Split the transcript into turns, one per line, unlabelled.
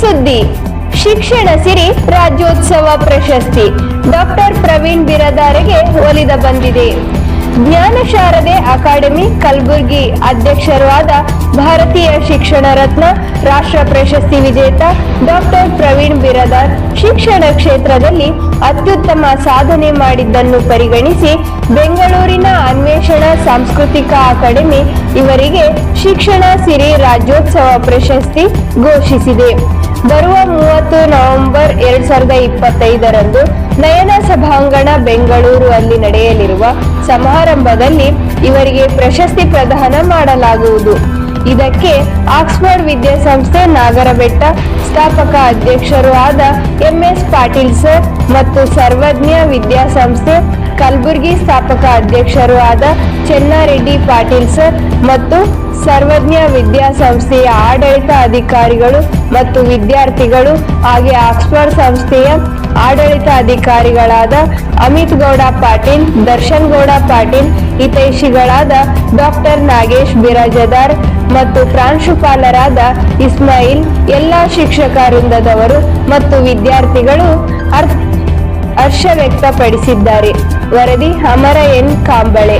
ಸುದ್ದಿ. ಶಿಕ್ಷಣ ಸಿರಿ ರಾಜ್ಯೋತ್ಸವ ಪ್ರಶಸ್ತಿ. ಡಾಕ್ಟರ್ ಪ್ರವೀಣ್ ಬಿರದಾರೆಗೆ ಒಲಿದ ಬಂದಿದೆ. ಜ್ಞಾನ ಶಾರದೆ ಅಕಾಡೆಮಿ ಕಲಬುರ್ಗಿ ಅಧ್ಯಕ್ಷರಾದ ಭಾರತೀಯ ಶಿಕ್ಷಣ ರತ್ನ ರಾಷ್ಟ್ರ ಪ್ರಶಸ್ತಿ ವಿಜೇತ ಡಾಕ್ಟರ್ ಪ್ರವೀಣ್ ಬಿರದಾರ್ ಶಿಕ್ಷಣ ಕ್ಷೇತ್ರದಲ್ಲಿ ಅತ್ಯುತ್ತಮ ಸಾಧನೆ ಮಾಡಿದ್ದನ್ನು ಪರಿಗಣಿಸಿ ಬೆಂಗಳೂರಿನ ಅನ್ವೇಷಣಾ ಸಾಂಸ್ಕೃತಿಕ ಅಕಾಡೆಮಿ ಇವರಿಗೆ ಶಿಕ್ಷಣ ಸಿರಿ ರಾಜ್ಯೋತ್ಸವ ಪ್ರಶಸ್ತಿ ಘೋಷಿಸಿದೆ. ಬರುವ ಸಾವಿರದ ಇಪ್ಪತ್ತೈದರಂದು ನಯನ ಸಭಾಂಗಣ ಬೆಂಗಳೂರು ಅಲ್ಲಿ ನಡೆಯಲಿರುವ ಸಮಾರಂಭದಲ್ಲಿ ಇವರಿಗೆ ಪ್ರಶಸ್ತಿ ಪ್ರದಾನ ಮಾಡಲಾಗುವುದು. ಇದಕ್ಕೆ ಆಕ್ಸ್ಫರ್ಡ್ ವಿದ್ಯಾಸಂಸ್ಥೆ ನಾಗರಬೆಟ್ಟ ಸ್ಥಾಪಕ ಅಧ್ಯಕ್ಷರು ಆದ ಎಂಎಸ್ ಪಾಟೀಲ್ ಸರ್ ಮತ್ತು ಸರ್ವಜ್ಞ ವಿದ್ಯಾಸಂಸ್ಥೆ ಕಲಬುರಗಿ ಸ್ಥಾಪಕ ಅಧ್ಯಕ್ಷರು ಆದ ಚೆನ್ನಾರೆಡ್ಡಿ ಪಾಟೀಲ್ ಸರ್ ಮತ್ತು ಸರ್ವಜ್ಞ ವಿದ್ಯಾಸಂಸ್ಥೆಯ ಆಡಳಿತ ಅಧಿಕಾರಿಗಳು ಮತ್ತು ವಿದ್ಯಾರ್ಥಿಗಳು ಹಾಗೆ ಆಕ್ಸ್ಫರ್ಡ್ ಸಂಸ್ಥೆಯ ಆಡಳಿತ ಅಧಿಕಾರಿಗಳಾದ ಅಮಿತ್ ಗೌಡ ಪಾಟೀಲ್, ದರ್ಶನ್ ಗೌಡ ಪಾಟೀಲ್, ಹಿತೈಷಿಗಳಾದ ಡಾಕ್ಟರ್ ನಾಗೇಶ್ ಬಿರಾಜದಾರ್ ಮತ್ತು ಪ್ರಾಂಶುಪಾಲರಾದ ಇಸ್ಮಾಯಿಲ್, ಎಲ್ಲ ಶಿಕ್ಷಕ ವೃಂದದವರು ಮತ್ತು ವಿದ್ಯಾರ್ಥಿಗಳು ಅರ್- ಹರ್ಷ ವ್ಯಕ್ತಪಡಿಸಿದ್ದಾರೆ. ವರದಿ ಅಮರ ಎನ್. ಕಾಂಬಳೆ.